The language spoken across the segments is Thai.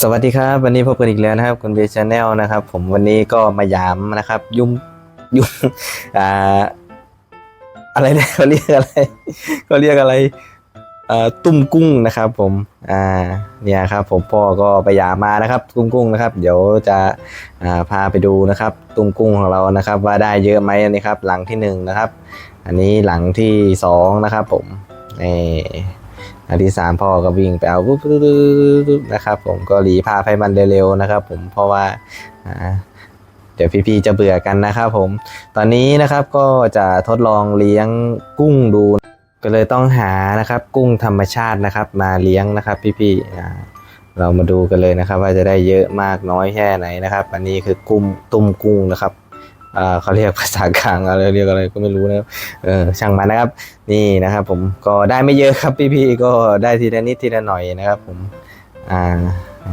สวัสดีครับ วันนี้พบกันอีกแล้วนะครับคุณเบชแนลนะครับ ผมวันนี้ก็มายามนะครับ ยุ่มยุ่มอ่าอะไรเนี่ยเขาเรียกอะไรเขาเรียกอะไรอ่าตุ้มกุ้งนะครับ ผมอ่าเนี่ยครับ ผมพ่อก็ไปยามมานะครับ ตุ้มกุ้งนะครับ เดี๋ยวจะอ่าพาไปดูนะครับ ตุ้มกุ้งของเรานะครับ ว่าได้เยอะไหมนี่ครับ หลังที่หนึ่งนะครับ อันนี้หลังที่สองนะครับ ผมนี่ อันที่สามพ่อก็วิ่งไปเอาปุ๊บนะครับผมก็หลีพาให้มันเร็วๆนะครับ ผมเพราะว่าเดี๋ยวพี่ๆจะเบื่อกันนะครับผม ตอนนี้นะครับก็จะทดลองเลี้ยงกุ้งดู ก็เลยต้องหานะครับ กุ้งธรรมชาตินะครับ มาเลี้ยงนะครับพี่ๆเรามาดูกันเลยนะครับ ว่าจะได้เยอะมากน้อยแค่ไหนนะครับ อันนี้คือกุ้งตุ้มกุ้งนะครับ เขาเรียกภาษากลางอะไรเรียกอะไรก็ไม่รู้นะครับเออช่างมันนะครับ นี่นะครับ ผมก็ได้ไม่เยอะครับพี่ๆก็ได้ทีละนิดทีละหน่อยนะครับ ผมอ่า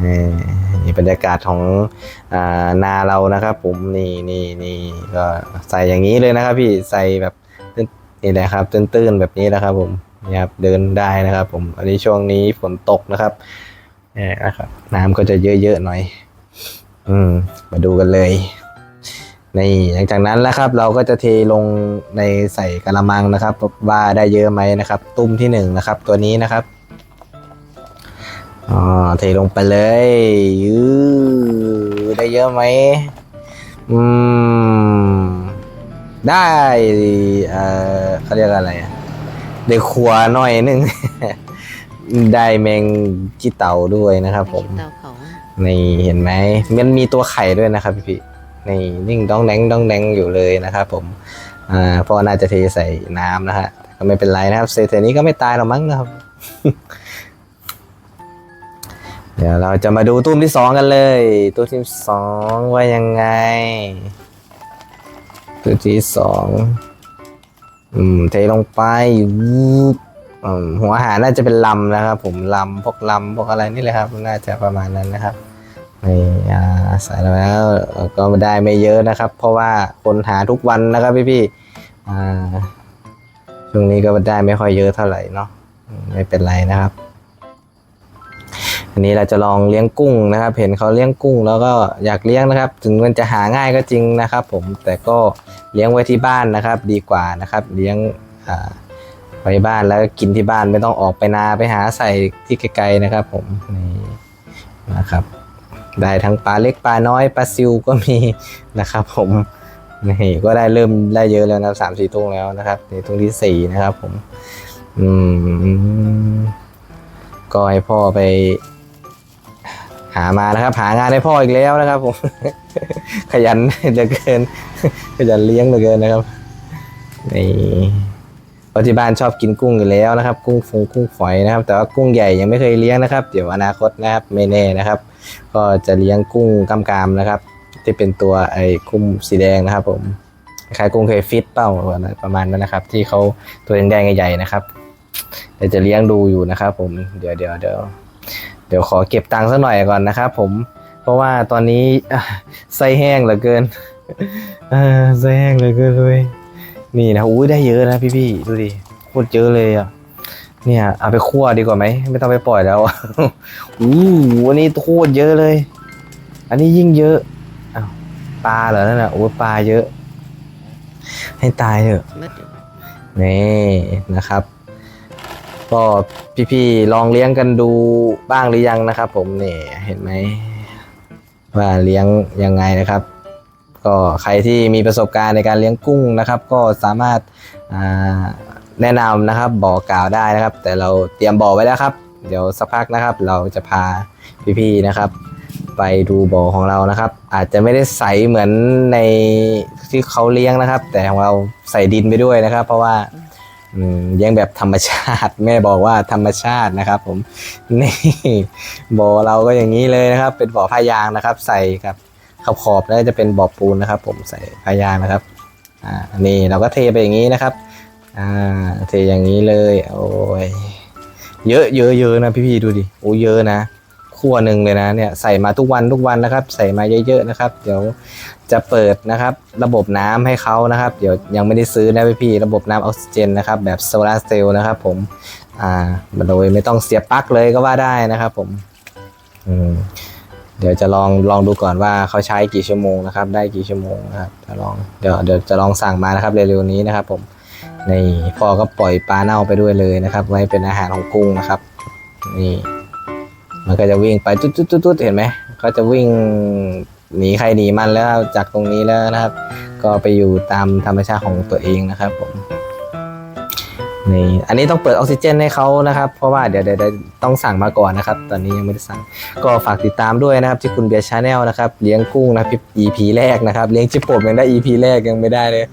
นี่บรรยากาศของอ่านาเรานะครับ ผมนี่นี่นี่ก็ใส่อย่างนี้เลยนะครับ พี่ใส่แบบนี่แหละครับตื้นๆแบบนี้นะครับ ผมนี่ครับเดินได้นะครับ ผมอันนี้ช่วงนี้ฝนตกนะครับนี่นะครับ น้ำก็จะเยอะๆหน่อย อืมมาดูกันเลย นี่หลังจากนั้นแล้วครับเราก็จะเทลงในใส่กระมังนะครับ ว่าได้เยอะไหมนะครับ ตุ้มที่หนึ่งนะครับ ตัวนี้นะครับอ๋อเทลงไปเลยยื้อได้เยอะไหมอืมได้เอ่อเขาเรียกอะไรอะได้ครัวหน่อยหนึง ได้แมงจีเต่าด้วยนะครับ ผมเตาเขานี่เห็นไหมมันมีตัวไข่ด้วยนะครับพี่พี่ นี่นิ่งดองแดงดองแดงอยู่เลยนะครับผมอ่าเพราะน่าจะเทใส่น้ำนะฮะก็ไม่เป็นไรนะครับเศษตัวนี้ก็ไม่ตายหรอกมั้งนะครับ เดี๋ยวเราจะมาดูตุ้มที่สองกันเลย ตุ้มที่สองว่ายังไง ตุ้มที่สองอืมเทลงไปหัวหาน่าจะเป็นลำนะครับ ผมลำพวกลำพวกอะไรนี่แหละครับ น่าจะประมาณนั้นนะครับ นี่อ่าใส่แล้วก็ได้ไม่เยอะนะครับ เพราะว่าคนหาทุกวันนะครับพี่พี่ๆอ่าช่วงนี้ก็ได้ไม่ค่อยเยอะเท่าไหร่เนาะไม่เป็นไรนะครับ อันนี้เราจะลองเลี้ยงกุ้งนะครับ เห็นเขาเลี้ยงกุ้ง แล้วก็อยากเลี้ยงนะครับ ถึงมันจะหาง่ายก็จริงนะครับ ผมแต่ก็เลี้ยงไว้ที่บ้านนะครับ ดีกว่านะครับ เลี้ยงอ่าไว้บ้านแล้วก็กินที่บ้านไม่ต้องออกไปนาไปหาใส่ที่ไกลๆนะครับ ผมนี่นะครับ ได้ทั้งปลาเล็กปลาน้อยปลาซิวก็มีนะครับผมนี่ก็ได้เริ่มได้เยอะแล้วนะสามสี่ตุ้งแล้วนะครับในตุ้งที่สี่นะครับผมอืมก็ให้พ่อไป หามานะครับ หางานให้พ่ออีกแล้วนะครับผม ขยันเหลือเกิน ขยันเลี้ยงเหลือเกินนะครับนี่พราะที่บ้านชอบกินกุ้งอยู่แล้วนะครับ กุ้งฟงกุ้งฝอยนะครับ แต่ว่ากุ้งใหญ่ยังไม่เคยเลี้ยงนะครับ เดี๋ยวอนาคตนะครับไม่แน่นะครับ ก็จะเลี้ยงกุ้งกำกามนะครับ ที่เป็นตัวไอ้กุ้งสีแดงนะครับผมคล้ายกุ้งเคยฟิตเป้าประมาณนั้นนะครับ ที่เขาตัวแดงๆใหญ่ๆนะครับเดี๋ยวจะเลี้ยงดูอยู่นะครับ ผมเดี๋ยวเดี๋ยวเดี๋ยวเดี๋ยวขอเก็บตังค์สักหน่อยก่อนนะครับ ผมเพราะว่าตอนนี้ไส้แห้งเหลือเกินไส้แห้งเหลือเกินเลยนี่นะอุ้ยได้เยอะนะพี่ๆดูดิโคตรเยอะเลยอะ เนี่ยเอาไปคั่วดีกว่าไหมไม่ต้องไปปล่อยแล้วอู้วันนี้โคตรเยอะเลย อันนี้ยิ่งเยอะอ้าวปลาเหรอนั่นน่ะโอ้ปลาเยอะ ให้ตายเถอะเนี่นะครับ ก็พี่ๆลองเลี้ยงกันดูบ้างหรือยังนะครับ ผมนี่เห็นไหมว่าเลี้ยงยังไงนะครับ ก็ใครที่มีประสบการณ์ในการเลี้ยงกุ้งนะครับ ก็สามารถอ่า แนะนำนะครับบอกกล่าวได้นะครับ แต่เราเตรียมบ่อไว้แล้วครับ เดี๋ยวสักพักนะครับ เราจะพาพี่ๆนะครับ ไปดูบ่อของเรานะครับ อาจจะไม่ได้ใสเหมือนในที่เขาเลี้ยงนะครับ แต่ของเราใส่ดินไปด้วยนะครับ เพราะว่าเลี้ยงแบบธรรมชาติ แม่บอกว่าธรรมชาตินะครับ ผมนี่บ่อเราก็อย่างนี้เลยนะครับ เป็นบ่อผ้ายางนะครับ ใส่ครับขอบขอบแล้วจะเป็นบ่อปูนนะครับ ผมใส่ผ้ายางนะครับอ่านี่เราก็เทไปอย่างนี้นะครับ อ่าเทอย่างนี้เลย โอ้ย เยอะเยอะเยอะนะพี่ๆดูดิโอ้เยอะนะขั้วหนึ่งเลยนะเนี่ยใส่มาทุกวันทุกวันนะครับ ใส่มาเยอะๆนะครับ เดี๋ยวจะเปิดนะครับ ระบบน้ำให้เขานะครับ เดี๋ยวยังไม่ได้ซื้อนะพี่ๆระบบน้ำออกซิเจนนะครับ แบบโซลาร์เซลล์นะครับ ผม อ่าโดยไม่ต้องเสียบปลั๊กเลยก็ว่าได้นะครับ ผม อืมเดี๋ยวจะลองลองดูก่อนว่าเขาใช้กี่ชั่วโมงนะครับ ได้กี่ชั่วโมงนะครับจะลองเดี๋ยวเดี๋ยวจะลองสั่งมานะครับเร็วๆนี้นะครับ ผม นี่พ่อก็ปล่อยปลาเน่าไปด้วยเลยนะครับ ไว้เป็นอาหารของกุ้งนะครับ นี่ มันก็จะวิ่งไปตุ๊ดตุ๊ดตุ๊ดเห็นไหมก็จะวิ่งหนีใครหนีมันแล้วจากตรงนี้แล้วนะครับ ก็ไปอยู่ตามธรรมชาติของตัวเองนะครับผมนี่อันนี้ต้องเปิดออกซิเจนให้เขานะครับ เพราะว่าเดี๋ยวเดี๋ยวต้องสั่งมาก่อนนะครับ ตอนนี้ยังไม่ได้สั่ง ก็ฝากติดตามด้วยนะครับ ที่คุณเบียร์ชาแนลนะครับ เลี้ยงกุ้งนะพี่ EP แรกนะครับ เลี้ยงจิปโปมยังได้ EP แรกยังไม่ได้เลย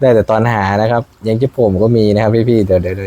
ได้แต่ตอนหานะครับ ยังจะผมก็มีนะครับพี่ๆเดี๋ยวเดี๋ยวเดี๋ยว